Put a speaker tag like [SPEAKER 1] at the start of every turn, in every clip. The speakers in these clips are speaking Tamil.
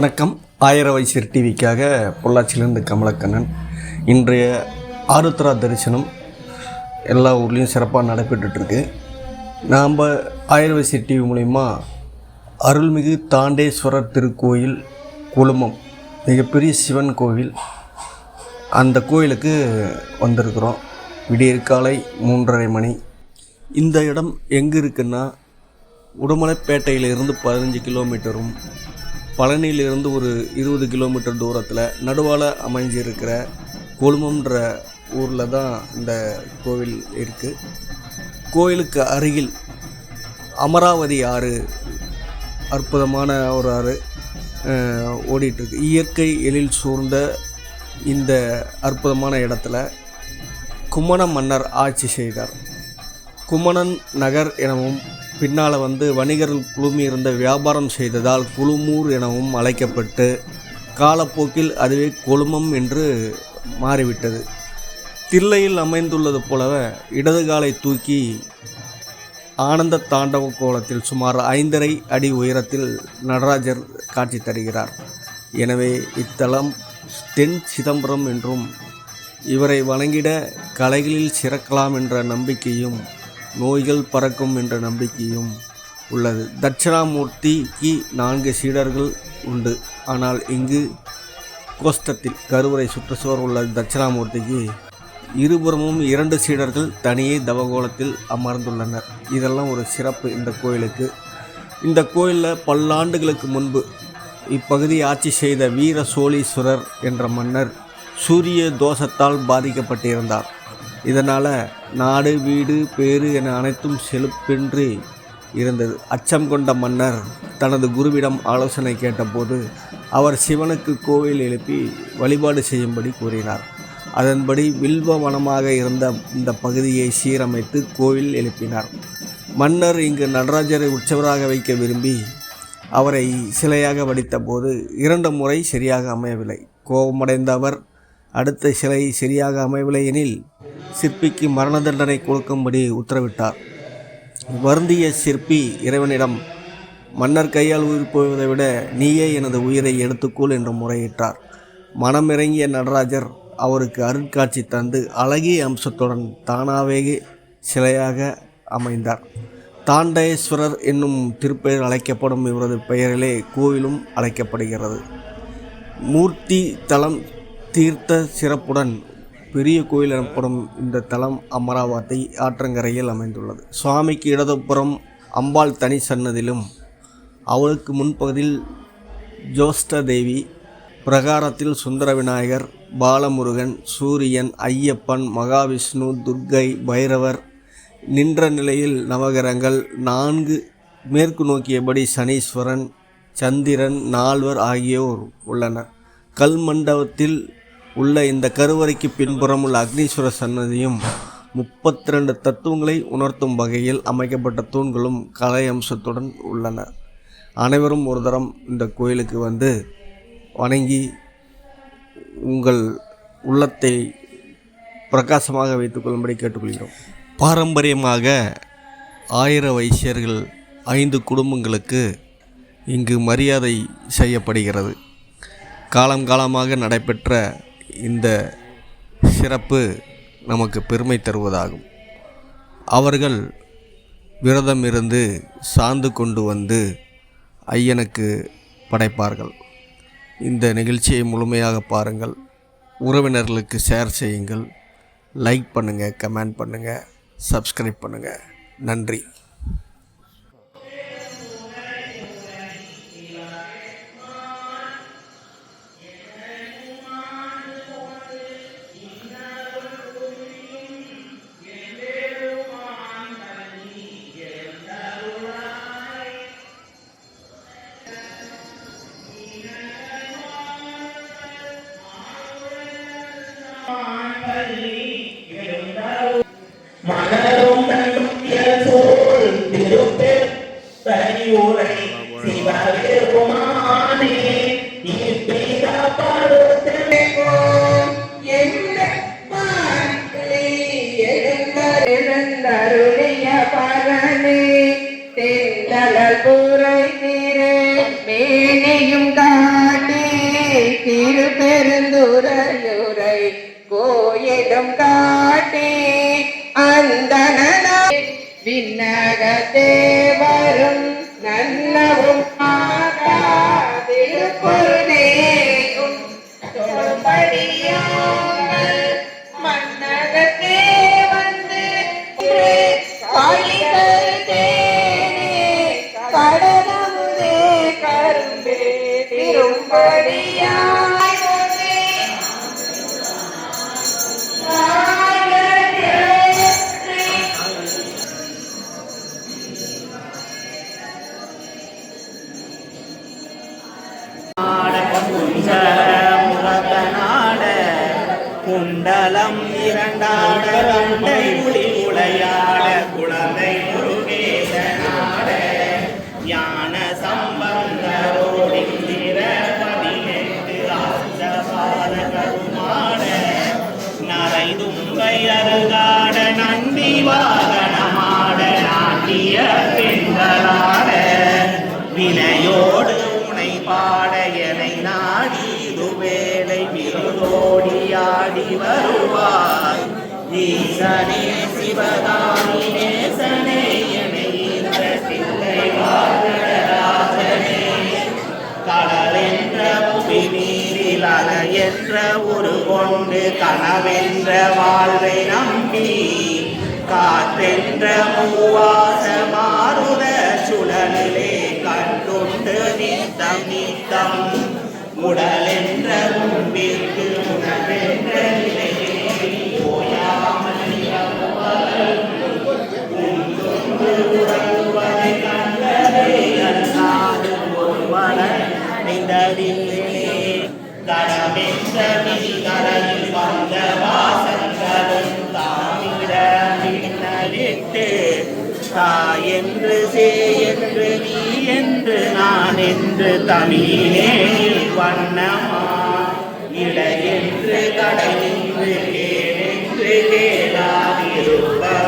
[SPEAKER 1] வணக்கம். ஆயிர வைசியர் டிவிக்காக பொள்ளாச்சியிலிருந்து கமலக்கண்ணன். இன்றைய ஆருத்ரா தரிசனம் எல்லா ஊர்லேயும் சிறப்பாக நடைபெற்றுட்ருக்கு நாம் ஆயிர வைசியர் டிவி மூலிமா அருள்மிகு தாண்டேஸ்வரர் திருக்கோயில் குழுமம் மிகப்பெரிய சிவன் கோவில் அந்த கோயிலுக்கு வந்திருக்கிறோம். விடியற்காலை மூன்றரை மணி. இந்த இடம் எங்கே இருக்குன்னா உடுமலைப்பேட்டையிலிருந்து பதினஞ்சு கிலோமீட்டரும் பழனியிலிருந்து ஒரு இருபது கிலோமீட்டர் தூரத்தில் நடுவால் அமைஞ்சிருக்கிற கொழுமம்ன்ற ஊரில் தான் இந்த கோவில் இருக்குது கோயிலுக்கு அருகில் அமராவதி ஆறு அற்புதமான ஒரு ஆறு ஓடிட்டுருக்கு. இயற்கை எழில் சூழ்ந்த இந்த அற்புதமான இடத்துல கும்மண மன்னர் ஆட்சி செய்தார். குமணன் நகர் எனவும் பின்னால் வந்து வணிகர்கள் குழுமி இருந்த வியாபாரம் செய்ததால் குழுமூர் எனவும் அழைக்கப்பட்டு காலப்போக்கில் அதுவே கொழுமம் என்று மாறிவிட்டது. தில்லையில் அமைந்துள்ளது போலவே இடது காலை தூக்கி ஆனந்த தாண்டவ கோலத்தில் சுமார் ஐந்தரை அடி உயரத்தில் நடராஜர் காட்சி தருகிறார். எனவே இத்தலம் தென் சிதம்பரம் என்றும் இவரை வணங்கிட கலைகளில் சிறக்கலாம் என்ற நம்பிக்கையும் நோய்கள் பறக்கும் என்ற நம்பிக்கையும் உள்ளது. தட்சிணாமூர்த்திக்கு நான்கு சீடர்கள் உண்டு. ஆனால் இங்கு கோஷ்டத்தில் கருவறை சுற்றுச்சுவர் உள்ள தட்சிணாமூர்த்திக்கு இருபுறமும் இரண்டு சீடர்கள் தனியே தவகோலத்தில் அமர்ந்துள்ளனர். இதெல்லாம் ஒரு சிறப்பு இந்த கோயிலுக்கு. இந்த கோயிலில் பல்லாண்டுகளுக்கு முன்பு இப்பகுதியை ஆட்சி செய்த வீர சோழீஸ்வரர் என்ற மன்னர் சூரிய தோஷத்தால் பாதிக்கப்பட்டிருந்தார். இதனால் நாடு வீடு பேறு என அனைத்தும் செழுப்பின்றி இருந்தது. அச்சம் கொண்ட மன்னர் தனது குருவிடம் ஆலோசனை கேட்டபோது அவர் சிவனுக்கு கோவில் எழுப்பி வழிபாடு செய்யும்படி கூறினார். அதன்படி வில்வ வனமாக இருந்த இந்த பகுதியை சீரமைத்து கோவில் எழுப்பினார். மன்னர் இங்கு நடராஜரை உற்சவராக வைக்க விரும்பி அவரை சிலையாக வடித்தபோது இரண்டு முறை சரியாக அமையவில்லை. கோபமடைந்த அவர் அடுத்த சிலை சரியாக அமையவில்லை எனில் சிற்பிக்கு மரண தண்டனை கொடுக்கும்படி உத்தரவிட்டார். வருந்திய சிற்பி இறைவனிடம் மன்னர் கையால் உயிர் போவதை விட நீயே எனது உயிரை எடுத்துக்கொள் என்று முறையிட்டார். மனமிறங்கிய நடராஜர் அவருக்கு அருட்காட்சி தந்து அழகிய அம்சத்துடன் தானாவே சிலையாக அமைந்தார். தாண்டேஸ்வரர் என்னும் திருப்பெயர் அழைக்கப்படும் இவரது பெயரிலே கோவிலும் அழைக்கப்படுகிறது. மூர்த்தி தலம் தீர்த்த சிறப்புடன் பெரிய கோயில் எனப்படும் இந்த தலம் அமராவதி ஆற்றங்கரையில் அமைந்துள்ளது. சுவாமிக்கு இடதுபுறம் அம்பாள் தனி சன்னதிலும் அவளுக்கு முன்பகுதியில் ஜோஷ்ட தேவி பிரகாரத்தில் சுந்தர விநாயகர் பாலமுருகன் சூரியன் ஐயப்பன் மகாவிஷ்ணு துர்க்கை பைரவர் நின்ற நிலையில் நவகரங்கள் நான்கு மேற்கு நோக்கியபடி சனீஸ்வரன் சந்திரன் நால்வர் ஆகியோர் உள்ளனர். கல் மண்டபத்தில் உள்ள இந்த கருவறைக்கு பின்புறம் உள்ள அக்னீஸ்வர சன்னதியும் முப்பத்தி ரெண்டு தத்துவங்களை உணர்த்தும் வகையில் அமைக்கப்பட்ட தூண்களும் கலை அம்சத்துடன் உள்ளன. அனைவரும் ஒரு தரம் இந்த கோயிலுக்கு வந்து வணங்கி உங்கள் உள்ளத்தை பிரகாசமாக வைத்துக்கொள்ளும்படி கேட்டுக்கொள்கிறோம். பாரம்பரியமாக ஆயிர வைசியர்கள் ஐந்து குடும்பங்களுக்கு இங்கு மரியாதை செய்யப்படுகிறது. காலம் காலமாக நடைபெற்ற இந்த சிறப்பு நமக்கு பெருமை தருவதாகும். அவர்கள் விரதம் இருந்து சார்ந்து கொண்டு வந்து ஐயனுக்கு படைப்பார்கள். இந்த நிகழ்ச்சியை முழுமையாக பாருங்கள். உறவினர்களுக்கு ஷேர் செய்யுங்கள். லைக் பண்ணுங்கள் கமெண்ட் பண்ணுங்கள் சப்ஸ்கிரைப் பண்ணுங்கள் நன்றி.
[SPEAKER 2] மலரும் சோல் திருப்பெரும் பரிவுரை சிவபெருமானே. கோயிலும் காட்டி அந்தன விண்ணகத்தே வரும் நன்னவும் திருப்பொருளேயும் தொழும்படியாமல் மன்னகத்தே வந்து காளிகருதேனே கடலமுதே கரும்பே. திரும்படியாய்
[SPEAKER 3] மண்டலம் இரண்டாட கண்டை புலி உளையாட குழந்தை முருகேசனாட. ஞான சம்பந்தரோடிந்திர பதினெட்டு ஆசபாத கருமாட. நரை தும்பை அருகாட நந்தி வாகனமாட. நாட்டிய பெண்களாட. வினையோடு உனை பாட என நாடி. வேலை விருதோ பாடி வருவாய். ஈசனே சிவகாமி நேசனே எனை இந்த பிள்ளை வாழராஜனே கடலென்ற புவி நீரில் என்ற ஒரு கொண்டு கனவென்ற வாழ்வை நம்பி காற்றென்ற மூவாச மாறுத சுழலிலே கண்டுண்டு நித்தம் நித்தம். உடலென்ற முன்பிற்கு உணவென்ற கண்டதே அல்லாது பின்னலிட்டு தாய் என்று சே என்று நீ என்று நான் என்று தமிழே வண்ணமா. இடை என்று கடை என்று கேளென்று என்று கேளாதிருப்பார்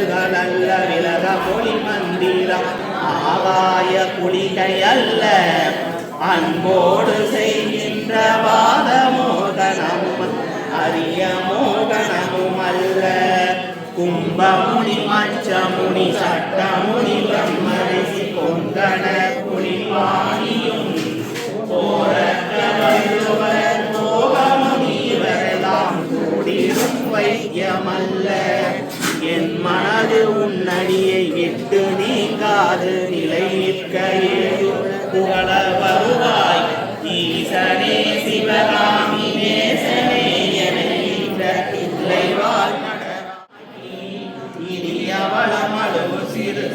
[SPEAKER 3] உண்டுகளல்ல விலக மொழி மந்திரம். ஆகாய குளிகை அல்ல அன்போடு செய்கின்ற வாத மோகனமும் அரிய மோகனமும் அல்ல. கும்பமுனி மச்சமுனி சட்டம்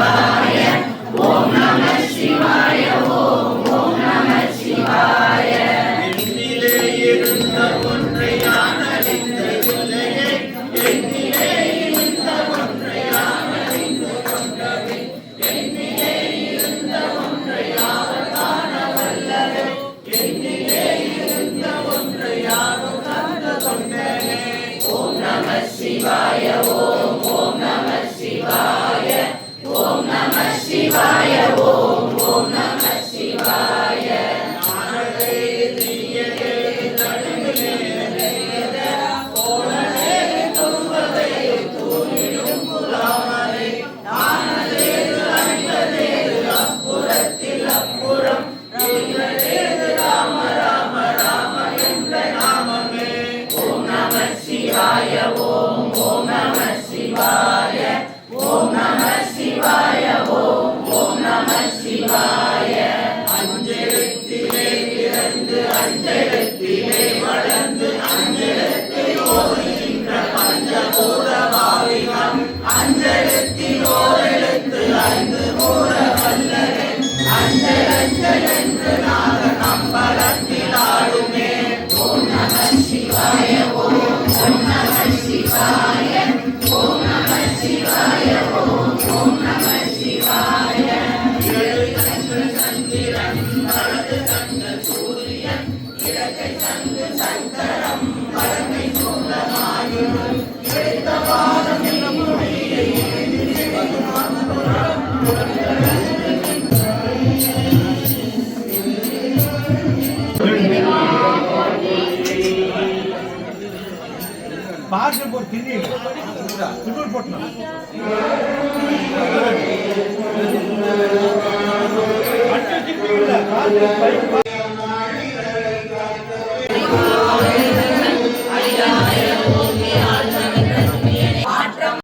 [SPEAKER 3] 감사합니다. நம
[SPEAKER 4] పాటలు పోయి తిని తిరుగుడు పుట్టినా Oh,